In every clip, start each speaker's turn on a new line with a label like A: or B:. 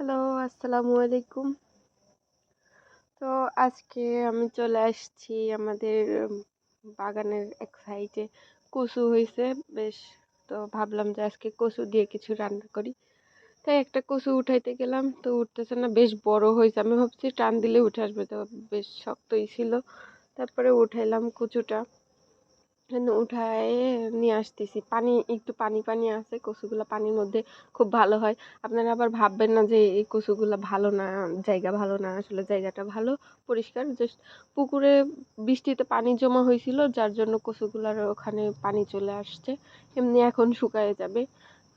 A: Hello, আসসালামু আলাইকুম। তো আজকে আমি চলে আসছি আমাদের বাগানের এক সাইডে। কচু হয়েছে বেশ, তো ভাবলাম যে আজকে কচু দিয়ে কিছু রান্না করি। তাই একটা কচু উঠাইতে গেলাম, তো উঠতেছে না, বেশ বড় হয়েছে আমি ভাবছি টান দিলে উঠে আসবে, তো বেশ শক্তই ছিল। তারপরে উঠাইলাম কচুটা। উঠায় নিয়ে আসতেছি। পানি, একটু পানি পানি আছে, কচুগুলো পানির মধ্যে খুব ভালো হয়। আপনারা আবার ভাববেন না যে এই কচুগুলো ভালো না, জায়গা ভালো না, আসলে জায়গাটা ভালো, পরিষ্কার। জাস্ট পুকুরে বৃষ্টিতে পানি জমা হয়েছিল, যার জন্য কচুগুলার ওখানে পানি চলে আসছে। এমনি এখন শুকায় যাবে।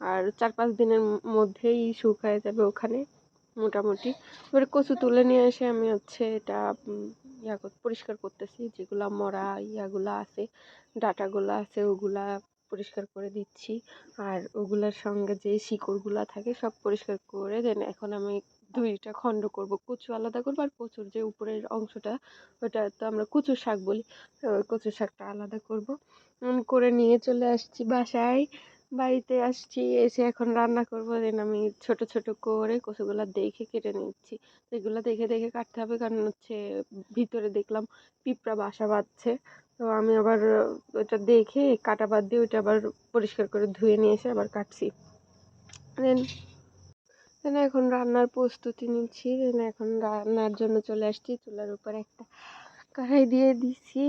A: আর চার পাঁচ দিনের মধ্যেই শুকায় যাবে ওখানে। মোটামুটি। এবারে কচু তুলে নিয়ে এসে আমি হচ্ছে এটা ইয়া কর- পরিষ্কার করতেছি। যেগুলা মরা ইয়াগুলা আছে, ডাঁটাগুলো আছে, ওগুলা পরিষ্কার করে দিচ্ছি। আর ওগুলার সঙ্গে যে শিকড়গুলা থাকে, সব পরিষ্কার করে দেন। এখন আমি দুইটা খণ্ড করব। কচু আলাদা করব আর কচুর যে উপরের অংশটা, ওটা তো আমরা কচু শাক বলি তো ওই কচু শাকটা আলাদা করব। করে নিয়ে চলে আসছি বাসায়। বাড়িতে আসছি, এসে এখন রান্না করব দেন আমি ছোট ছোট করে কচুগুলা দেখে কেটে নিচ্ছি। এগুলো দেখে দেখে কাটতে হবে, কারণ হচ্ছে ভিতরে দেখলাম পিঁপড়া বাসা বাঁধছে। তো আমি আবার ওটা দেখে কাটা বাদ দিয়ে ওইটা আবার পরিষ্কার করে ধুয়ে নিয়ে এসে আবার কাটছি। দেন দেন এখন রান্নার প্রস্তুতি নিচ্ছি দেন এখন রান্নার জন্য চলে আসছি চুলার উপর একটা কড়াই দিয়ে দিচ্ছি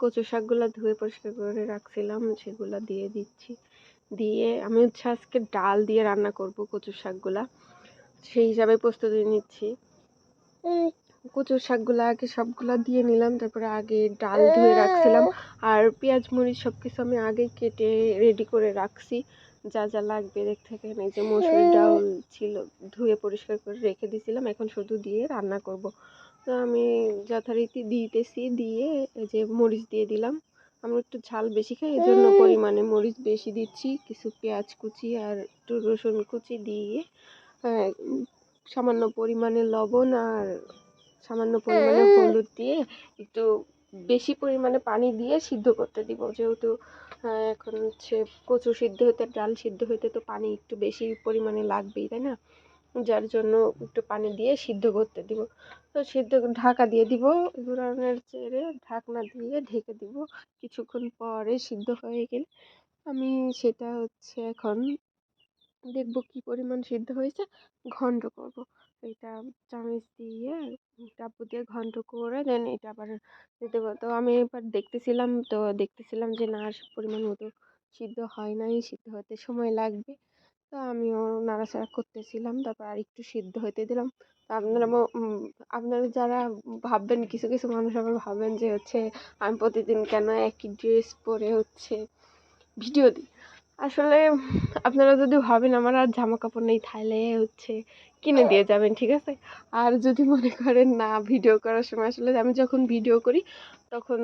A: কচু শাকগুলো ধুয়ে পরিষ্কার করে রাখছিলাম, সেগুলো দিয়ে দিচ্ছি। দিয়ে আমি হচ্ছে আজকে ডাল দিয়ে রান্না করব কচু শাকগুলা। সেই হিসাবে প্রস্তুতি নিচ্ছি। কচুর শাকগুলো আগে সবগুলা দিয়ে নিলাম, তারপরে আগে ডাল ধুয়ে রাখছিলাম। আর পেঁয়াজ, মরিচ সব কিছু আমি আগে কেটে রেডি করে রাখছি। যা যা লাগবে দেখতে এই যে মসুর ডাল ছিল, ধুয়ে পরিষ্কার করে রেখে দিয়েছিলাম এখন শুধু দিয়ে রান্না করব। তো আমি যথারীতি দিতেছি দিয়ে এই যে মরিচ দিয়ে দিলাম। আমরা একটু ঝাল বেশি খাই এই জন্য পরিমাণে মরিচ বেশি দিচ্ছি কিছু পেঁয়াজ কুচি আর একটু রসুন কুচি দিয়ে। আহ, সামান্য পরিমাণে লবণ আর সামান্য পরিমাণে হলুদ দিয়ে একটু বেশি পরিমাণে পানি দিয়ে সিদ্ধ করতে দিব। যেহেতু এখন হচ্ছে কচু সিদ্ধ হতে ডাল সিদ্ধ হতে তো পানি একটু বেশি পরিমাণে লাগবেই তাই না? যার জন্য একটু পানি দিয়ে সিদ্ধ করতে দিব। তো সিদ্ধ ঢাকা দিয়ে দিব, ঘুরানোর চেড়ে ঢাকনা দিয়ে ঢেকে দিব। কিছুক্ষণ পরে সিদ্ধ হয়ে গেলে আমি সেটা হচ্ছে এখন দেখব কি পরিমাণ সিদ্ধ হয়েছে, ঘন্ট করব। এটা চামচ দিয়ে ডাব্বু দিয়ে ঘন্ট করে দেন, এটা আবার দিতে। তো আমি এবার দেখতেছিলাম, তো দেখতেছিলাম যে না পরিমাণ মতো সিদ্ধ হয় নাই, সিদ্ধ হতে সময় লাগবে। তো আমিও নাড়াচাড়া করতেছিলাম তারপর আর একটু সিদ্ধ হতে দিলাম। তো আপনারা আপনারা যারা ভাববেন কিছু কিছু মানুষ আবার ভাবেন যে হচ্ছে আমি প্রতিদিন কেন একই ড্রেস পরে হচ্ছে ভিডিও দিই আসলে আপনারা যদি ভাবেন আমার আর জামা কাপড় নেই তাহলে হচ্ছে কিনে দিয়ে যাবেন ঠিক আছে? আর যদি মনে করেন না ভিডিও করার সময় আসলে আমি যখন ভিডিও করি তখন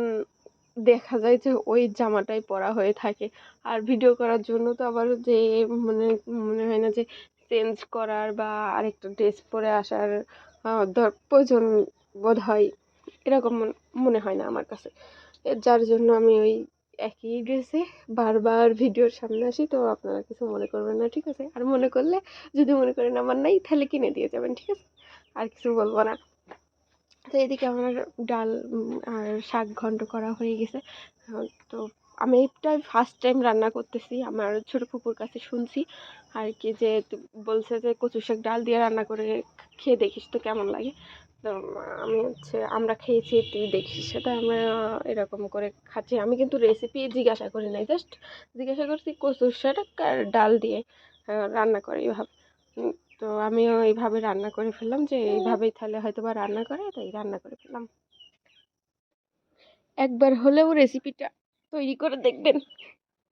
A: দেখা যায় যে ওই জামাটাই পরা হয়ে থাকে। আর ভিডিও করার জন্য তো আবার যে মানে মনে হয় না যে চেঞ্জ করার বা আরেকটা ড্রেস পরে আসার প্রয়োজন বোধ হয় এরকম মনে হয় না আমার কাছে। যার জন্য আমি ওই একই ড্রেসে বারবার ভিডিওর সামনে আসি, তো আপনারা কিছু মনে করবেন না, ঠিক আছে? আর মনে করলে, যদি মনে করেন আমার নাই, তাহলে কিনে দিয়ে যাবেন, ঠিক আছে? আর কিছু বলব না। তো এদিকে আমার ডাল আর শাক ঘন্ট করা হয়ে গেছে। তো আমি এটা ফার্স্ট টাইম রান্না করতেছি। আমার ছোটো ফুপুর কাছে শুনছি। আর কি যে বলছে যে কচু শাক ডাল দিয়ে রান্না করে খেয়ে দেখিস তো কেমন লাগে। তো আমি হচ্ছে আমরা খেয়েছি তুই দেখিস। সেটা আমরা এরকম করে খাচ্ছি। আমি কিন্তু রেসিপি জিজ্ঞাসা করি নাই। জাস্ট জিজ্ঞাসা করছি কচু শাক আর ডাল দিয়ে রান্না করে। এইভাবে উম, তো আমিও এইভাবে রান্না করে ফেললাম যে এইভাবেই তাহলে হয়তো বা রান্না করে, তাই রান্না করে ফেললাম। একবার হলেও রেসিপিটা তৈরি করে দেখবেন।